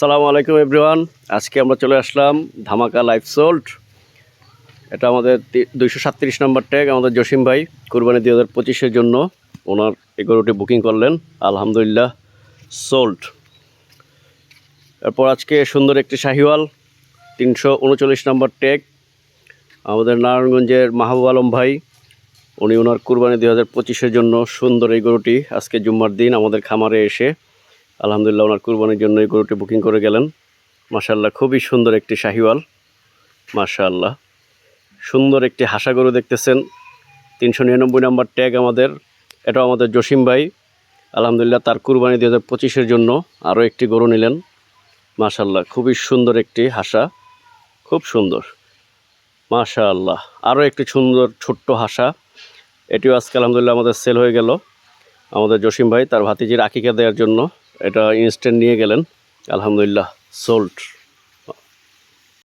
সালামু আলাইকুম এভরিওয়ান আজকে আমরা চলে আসলাম ধামাকা লাইফ সোল্ট এটা আমাদের দুইশো সাতত্রিশ নম্বর ট্যাগ আমাদের জসিম ভাই কুরবানি দুই হাজার পঁচিশের জন্য ওনার এই গরুটি বুকিং করলেন। আলহামদুলিল্লাহ সোল্ট এরপর আজকে সুন্দর একটি শাহিওয়াল, তিনশো উনচল্লিশ নম্বর ট্যাগ আমাদের নারায়ণগঞ্জের মাহবুব আলম ভাই, উনি ওনার কুরবানি দুই হাজার পঁচিশের জন্য সুন্দর এই গরুটি আজকে জুম্মার দিন আমাদের খামারে এসে আলহামদুলিল্লাহ ওনার কুরবানির জন্য এই গরুটি বুকিং করে গেলেন। মাশাল্লাহ খুবই সুন্দর একটি শাহিওয়াল। মাশাল্লাহ সুন্দর একটি হাসা গরু দেখতেছেন। তিনশো নিরানব্বই নাম্বার ট্যাগ আমাদের, এটাও আমাদের জসিম ভাই। আলহামদুলিল্লাহ, তার কুরবানি দু হাজার পঁচিশের জন্য আরও একটি গরু নিলেন। মাশাল্লাহ খুবই সুন্দর একটি হাসা। খুব সুন্দর। মাশাআল্লাহ, আরও একটি সুন্দর ছোট্ট হাসা। এটিও আজকে আলহামদুলিল্লাহ আমাদের সেল হয়ে গেল। আমাদের জসিম ভাই, তার ভাতিজির আকিকা দেওয়ার জন্য। এটা ইনস্ট্যান্ট নিয়ে গেলেন আলহামদুলিল্লাহ সোল্ড